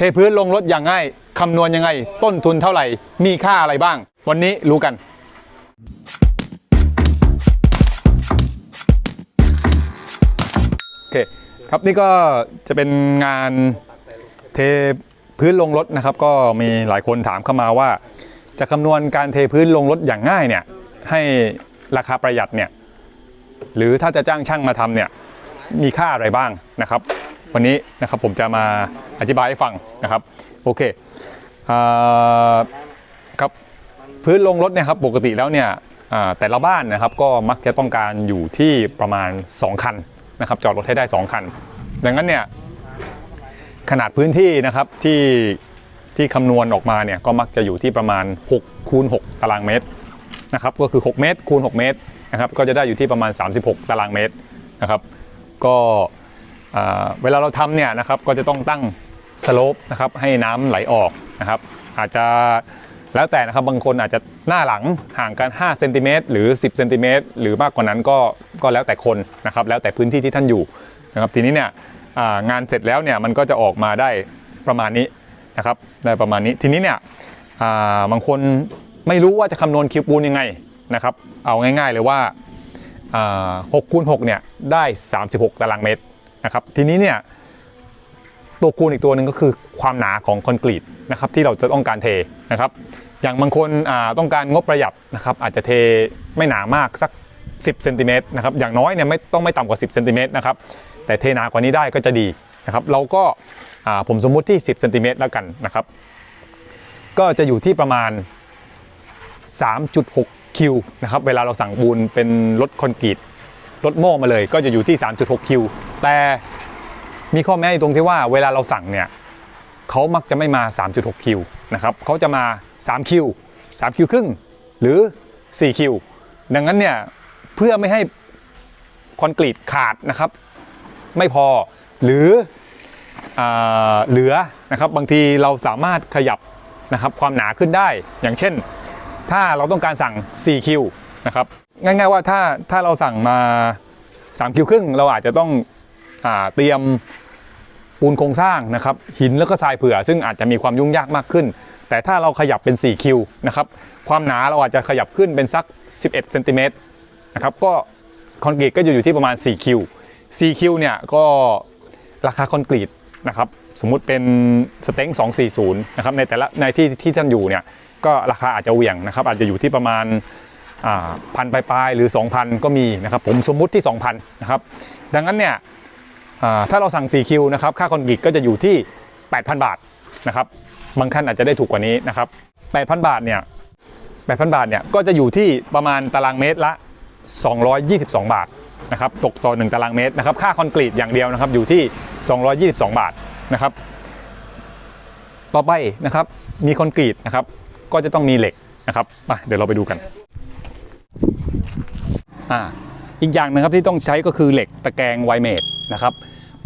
เทพื้นลงรถอย่างง่ายคำนวณยังไง ต้นทุนเท่าไหร่ มีค่าอะไรบ้าง วันนี้รู้กัน โอเค ครับนี่ก็จะเป็นงานเทพื้นลงรถนะครับ ก็มีหลายคนถามเข้ามาว่า จะคำนวณการเทพื้นลงรถอย่างง่ายเนี่ย ให้ราคาประหยัดเนี่ย หรือถ้าจะจ้างช่างมาทำเนี่ย มีค่าอะไรบ้างนะครับ วันนี้นะครับผมจะมาอธิบายให้ฟังนะครับโอเคอ่าครับพื้นลงรถเนี่ยครับปกติแล้วเนี่ยแต่ละบ้านนะครับก็มักจะต้องการอยู่ที่ประมาณ 2 คันนะครับจอดรถให้ได้ 2 คัน ดังนั้นเนี่ยขนาดพื้นที่นะครับที่ที่คำนวณออกมาเนี่ยก็มักจะอยู่ที่ประมาณ6คูณ6ตารางเมตรนะครับก็คือ 6 เมตรคูณ6เมตรนะครับก็จะได้อยู่ที่ประมาณ 36 ตารางเมตรนะครับก็ เวลาเราทำเนี่ยนะครับก็จะต้องตั้งสโลปนะครับให้น้ำไหลออกนะครับอาจจะแล้วแต่นะครับบางคนอาจจะหน้าหลังห่างกัน5เซนติเมตรหรือ 10เซนติเมตรหรือมากกว่านั้นก็ก็แล้วแต่คนนะครับแล้วแต่พื้นที่ที่ท่านอยู่นะครับทีนี้เนี่ยงานเสร็จแล้วเนี่ยมันก็จะออกมาได้ประมาณนี้นะครับได้ประมาณนี้ทีนี้เนี่ยบางคนไม่รู้ว่าจะคำนวณคิวปูนยังไงนะครับเอาง่ายๆเลยว่าอ่า6คูณ6เนี่ยได้ 36 ตารางเมตร นะครับทีนี้เนี่ยตัวคูณอีกตัวหนึ่งก็คือความหนาของคอนกรีตนะครับที่เราจะต้องการเทนะครับ อย่างบางคนต้องการงบประหยัดนะครับอาจจะเทไม่หนามากสัก 10เซนติเมตรนะครับอย่างน้อยเนี่ยไม่ต้องไม่ต่ำกว่า 10เซนติเมตรนะครับแต่เทหนากว่านี้ได้ก็จะดีนะครับเราก็ผมสมมุติที่ 10เซนติเมตรแล้วกันนะครับก็จะอยู่ที่ประมาณ 3.6คิวนะครับเวลาเราสั่งบูนเป็นรถคอนกรีต รถโม่มาเลยก็จะอยู่ที่ 3.6 คิว แต่มีข้อแม้อยู่ตรงที่ว่าเวลาเราสั่งเนี่ยเขามักจะไม่มา 3.6 คิวนะครับเขาจะมา 3 คิว 3 คิวครึ่ง หรือ 4 คิว ดังนั้นเนี่ยเพื่อไม่ให้คอนกรีตขาดนะครับไม่พอหรือเหลือนะครับบางทีเราสามารถขยับนะครับความหนาขึ้นได้ อย่างเช่น ถ้าเราต้องการสั่ง 4 คิวนะครับ ง่ายๆว่าถ้าถ้าเราสั่งมา3คิวครึ่งเราอาจจะต้องอเตรียมปูนโครงสร้างนะครับ หินแล้วก็ทรายเผื่อ ซึ่งอาจจะมีความยุ่งยากมากขึ้น แต่ถ้าเราขยับเป็น4คิวนะครับความหนาเราอาจจะขยับขึ้นเป็นสัก 11เซนติเมตรนะครับก็คอนกรีตก็จะอยู่ที่ประมาณ4คิว4คิวเนี่ยก็ราคาคอนกรีตนะครับสมมุติเป็นสเต็ง240นะครับในแต่ละในที่ที่ท่านอยู่เนี่ยก็ราคาอาจจะเหวี่ยงนะครับอาจจะอยู่ที่ประมาณ พันปลายๆหรือ 2,000 ก็มีนะครับผมสมมุติที่ 2,000 นะครับ ดังนั้นเนี่ยถ้าเราสั่ง 4 คิวนะครับค่าคอนกรีตก็จะอยู่ที่ 8,000 บาทนะครับบางท่านอาจจะได้ถูกกว่านี้นะครับ 8,000 บาทเนี่ย8,000 บาทเนี่ยก็จะอยู่ที่ประมาณตารางเมตรละ 222 บาทนะครับตกต่อ 1 ตารางเมตรนะครับค่าคอนกรีตอย่างเดียวนะครับอยู่ที่ 222 บาทนะครับต่อไปนะครับมีคอนกรีตนะครับก็จะต้องมีเหล็กนะครับเดี๋ยวเราไปดูกัน อ่าอีกอย่างนะครับที่ต้องใช้ก็คือเหล็กตะแกรงไวเมดนะครับ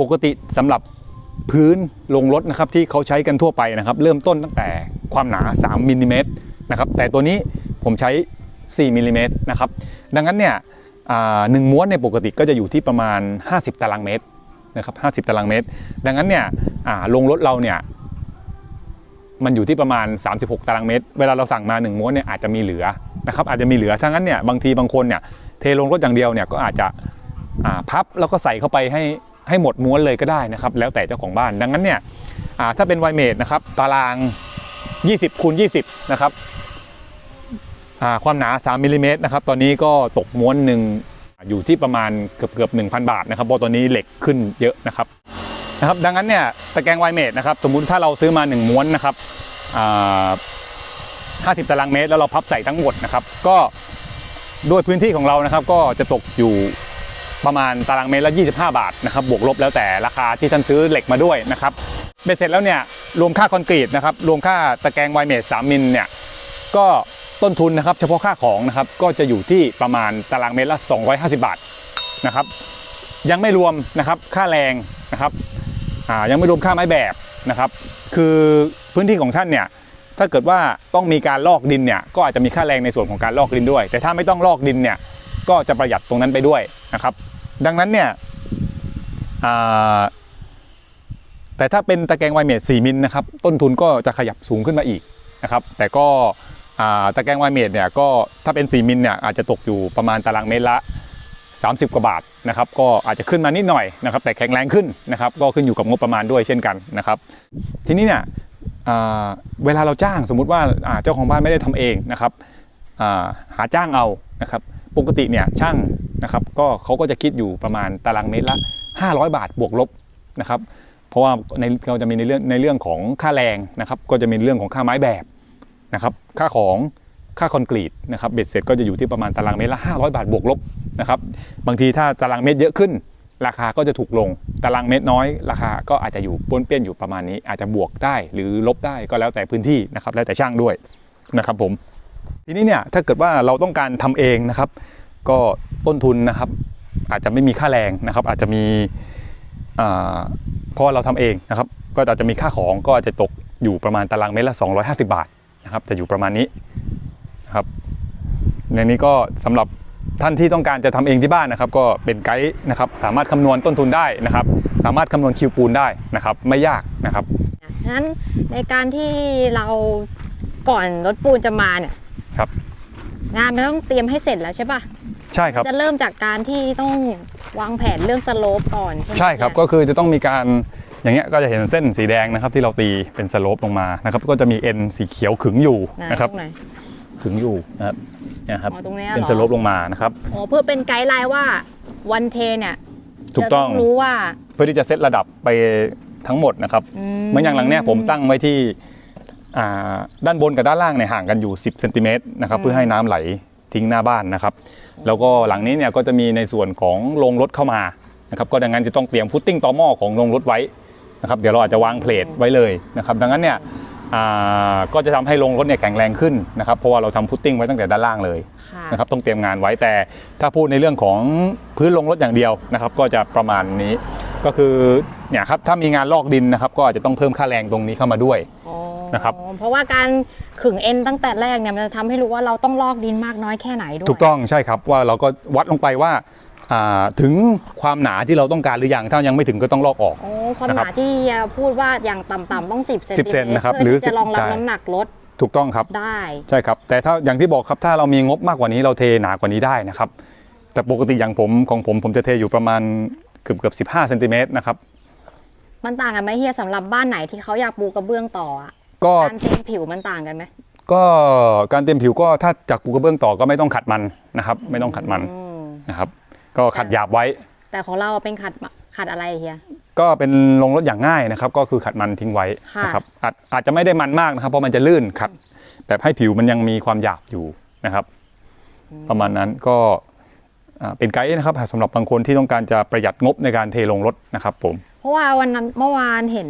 ปกติสำหรับพื้นลงรถนะครับที่เขาใช้กันทั่วไปนะครับ เริ่มต้นตั้งแต่ความหนา 3มิลลิเมตรนะครับแต่ตัวนี้ผมใช้ 4มิลลิเมตรนะครับดังนั้นเนี่ยหนึ่งม้วนในปกติก็จะอยู่ที่ประมาณ 50 ตารางเมตรนะครับ50 ตารางเมตร ดังนั้นเนี่ยอ่าลงรถเราเนี่ยมันอยู่ที่ประมาณ 36 ตารางเมตร เวลาเราสั่งมา 1 ม้วนเนี่ยอาจจะมีเหลือ นะครับอาจจะมีเหลือถ้างั้นเนี่ยบางทีบางคนเนี่ยเทลงรถอย่างเดียวเนี่ยก็อาจจะพับแล้วก็ใส่เข้าไปให้ให้หมดม้วนเลยก็ได้นะครับแล้วแต่เจ้าของบ้านดังนั้นเนี่ยถ้าเป็นไวเมดนะครับตาราง 20คูณ20 นะครับความหนา 3มิลลิเมตรนะครับตอนนี้ก็ตกม้วนหนึ่งอยู่ที่ประมาณเกือบเกือบ1,000 บาทนะครับเพราะตอนนี้เหล็กขึ้นเยอะนะครับนะครับดังนั้นเนี่ยตะแกรงไวเมดนะครับสมมุติถ้าเราซื้อมา 1 ม้วนนะครับ 50 ตารางเมตร แล้วเราพับใส่ทั้งหมดนะครับ ก็ด้วยพื้นที่ของเรานะครับก็จะตกอยู่ประมาณตารางเมตรละ 25 บาทนะครับบวกลบแล้วแต่ราคาที่ท่านซื้อเหล็กมาด้วยนะครับเบ็ดเสร็จแล้วเนี่ยรวมค่าคอนกรีตนะครับรวมค่าตะแกรงไวเมด3มิลเนี่ยก็ต้นทุนนะครับเฉพาะค่าของนะครับก็จะอยู่ที่ประมาณตารางเมตรละ 250 บาทนะครับยังไม่รวมนะครับค่าแรงนะครับยังไม่รวมค่าไม้แบบนะครับ คือพื้นที่ของท่านเนี่ย ถ้าเกิดว่าต้องมีการลอกดินเนี่ยก็อาจจะมีค่าแรงในส่วนของการลอกดินด้วย แต่ถ้าไม่ต้องลอกดินเนี่ยก็จะประหยัดตรงนั้นไปด้วยนะครับ ดังนั้นเนี่ยแต่ถ้าเป็นตะแกรงไวเมด4มิลนะครับต้นทุนก็จะขยับสูงขึ้นมาอีกนะครับแต่ก็ตะแกรงไวเมดเนี่ยก็ถ้าเป็น 4 มิลเนี่ยอาจจะตกอยู่ประมาณตารางเมตรละ 30 กว่าบาทนะครับก็อาจจะขึ้นมานิดหน่อยนะครับแต่แข็งแรงขึ้นนะครับก็ขึ้นอยู่กับงบประมาณด้วยเช่นกันนะครับทีนี้เนี่ย เวลาเราจ้างสมมุติว่าเจ้าของบ้านไม่ได้ทำเองนะครับหาจ้างเอานะครับปกติเนี่ยช่างนะครับก็เขาก็จะคิดอยู่ประมาณตารางเมตรละ 500 บาทบวกลบนะครับเพราะว่าในเราจะมีในเรื่องในเรื่องของค่าแรงนะครับก็จะมีเรื่องของค่าไม้แบบนะครับค่าของค่าคอนกรีตนะครับเบ็ดเสร็จก็จะอยู่ที่ประมาณตารางเมตรละ 500 บาทบวกลบนะครับบางทีถ้าตารางเมตรเยอะขึ้น ราคาก็จะถูกลง ตารางเมตรน้อย ราคาก็อาจจะอยู่ป้นเปี้ยนอยู่ประมาณนี้ อาจจะบวกได้หรือลบได้ก็แล้วแต่พื้นที่นะครับแล้วแต่ช่างด้วยนะครับผมทีนี้เนี่ยถ้าเกิดว่าเราต้องการทำเองนะครับ ก็ต้นทุนนะครับ อาจจะไม่มีค่าแรงนะครับ อาจจะมีเพราะเราทำเองนะครับ ก็อาจจะมีค่าของก็อาจจะตกอยู่ประมาณตารางเมตรละ 250 บาทนะครับจะอยู่ประมาณนี้นะครับในนี้ก็สำหรับ ท่านที่ต้องการจะทำเองที่บ้านนะครับ ก็เป็นไกด์นะครับ สามารถคำนวณต้นทุนได้นะครับ สามารถคำนวณคิวปูนได้นะครับ ไม่ยากนะครับฉะนั้นในการที่เราก่อนรถปูนจะมาเนี่ยครับ งานมันต้องเตรียมให้เสร็จแล้วใช่ปะใช่ครับจะเริ่มจากการที่ต้องวางแผนเรื่องสโลปก่อนใช่ไหมใช่ครับเนี่ยก็คือจะต้องมีการอย่างเงี้ยก็จะเห็นเส้นสีแดงนะครับ ที่เราตีเป็นสโลปลงมานะครับ ก็จะมีเอ็นสีเขียวขึงอยู่ไหนนะครับ ตรงไหนขึงอยู่นะครับเนี่ยครับ อ๋อตรงเนี้ยเป็นเหรอสโลปลงมานะครับ อ๋อเพื่อเป็นไกด์ไลน์ว่าวันเทเนี่ยถูกต้อง จะรู้ว่าเพื่อที่จะเซตระดับไปทั้งหมดนะครับเหมือนอย่างหลังเนี้ยผมตั้งไว้ที่อ่าด้านบนกับด้านล่างเนี่ยห่างกันอยู่ 10เซนติเมตรนะครับเพื่อให้น้ำไหลทิ้งหน้าบ้านนะครับ แล้วก็หลังนี้เนี่ยก็จะมีในส่วนของโรงรถเข้ามานะครับก็ดังนั้นจะต้องเตรียมฟุตติ้งต่อหม้อของโรงรถไว้นะครับเดี๋ยวเราอาจจะวางเพลทไว้เลยนะครับดังนั้นเนี่ยอ่า ก็จะทำให้โรงรถเนี่ยแข็งแรงขึ้นนะครับเพราะว่าเราทำฟุตติ้งไว้ตั้งแต่ด้านล่างเลยค่ะนะครับต้องเตรียมงานไว้แต่ถ้าพูดในเรื่องของพื้นลงรถอย่างเดียวนะครับ ก็จะประมาณนี้ก็คือเนี่ยครับถ้ามีงานลอกดินนะครับ ก็อาจจะต้องเพิ่มค่าแรงตรงนี้เข้ามาด้วยอ๋อนะครับเพราะว่าการขึงเอ็นตั้งแต่แรกเนี่ยมันจะทำให้รู้ว่าเราต้องลอกดินมากน้อยแค่ไหนด้วยถูกต้องใช่ครับว่าเราก็วัดลงไปว่าอ่า ถึงความหนาที่เราต้องการหรือยังถ้ายังไม่ถึงก็ต้องลอกออกโอ้ความนะหครับนาที่พูดว่าอย่างต่ำๆต้อง 10เซน10เซนนะครับเพื่อหรือที่จะรองรับใช่น้ำหนักรถถูกต้องครับได้ใช่ครับ แต่ถ้าอย่างที่บอกครับถ้าเรามีงบมากกว่านี้เราเทหนากว่านี้ได้นะครับ แต่ปกติอย่างผมของผมผมจะเทอยู่ประมาณเกือบเกือบ15เซนติเมตรนะครับมันต่างกันไหมเฮียสำหรับบ้านไหนที่เขาอยากปูกระเบื้องต่ออะก็การเทผิวมันต่างกันไหมก็การเตรียมผิวก็ถ้าจากปูกระเบื้องต่อก็ไม่ต้องขัดมันนะครับ ไม่ต้องขัดมันอืมนะครับ ก็ขัดหยาบไว้ แต่ของเราเป็นขัดมะขัดอะไรเฮียก็เป็นลงรถอย่างง่ายนะครับ ก็คือขัดมันทิ้งไว้ค่ะนะครับอาจอาจจะไม่ได้มันมากนะครับ เพราะมันจะลื่นขัดแบบให้ผิวมันยังมีความหยาบอยู่นะครับ ประมาณนั้นก็อ่าเป็นไกด์นะครับสำหรับบางคนที่ต้องการจะประหยัดงบในการเทลงรถนะครับผม เพราะว่าวันนั้นเมื่อวานเห็น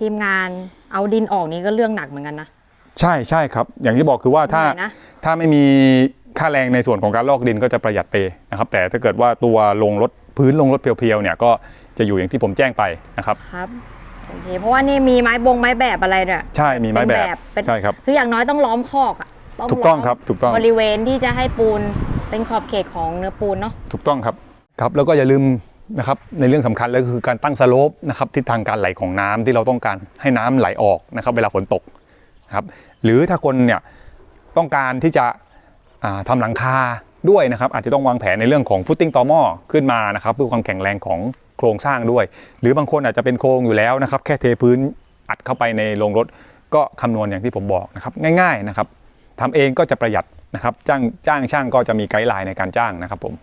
ทีมงานเอาดินออกนี่ก็เรื่องหนักเหมือนกันนะ ใช่ใช่ครับ อย่างที่บอกคือว่าถ้าเหนื่อยนะถ้าไม่มี ค่าแรงในส่วนของการลอกดินก็จะประหยัดไปนะครับแต่ถ้าเกิดว่าตัวลงรถพื้นลงรถเพียวๆเนี่ยก็จะอยู่อย่างที่ผมแจ้งไปนะครับครับโอเคเพราะว่านี่มีไม้บงไม้แบบอะไรเนี่ยใช่มีไม้แบเป็นแบบบเป็นใช่ครับคืออย่างน้อยต้องล้อมคอกอะถูกต้องล้มครับถูกต้องบริเวณที่จะให้ปูนเป็นขอบเขตของเนื้อปูนเนาะถูกต้องครับครับ แล้วก็อย่าลืมนะครับในเรื่องสำคัญเลยคือการตั้งสโลปนะครับทิศทางการไหลของน้ำที่เราต้องการให้น้ำไหลออกนะครับ เวลาฝนตกนะครับหรือถ้าคนเนี่ยต้องการที่จะอ่า ทำหลังคาด้วยนะครับอาจจะต้องวางแผนในเรื่องของฟุตติ้งต่อหม้อขึ้นมานะครับเพื่อความแข็งแรงของโครงสร้างด้วย หรือบางคนอาจจะเป็นโครงอยู่แล้วนะครับแค่เทพื้นอัดเข้าไปในโรงรถก็คำนวณอย่างที่ผมบอกนะครับง่ายๆนะครับทำเองก็จะประหยัดนะครับจ้างจ้างช่างก็จะมีไกด์ไลน์ในการจ้างนะครับผม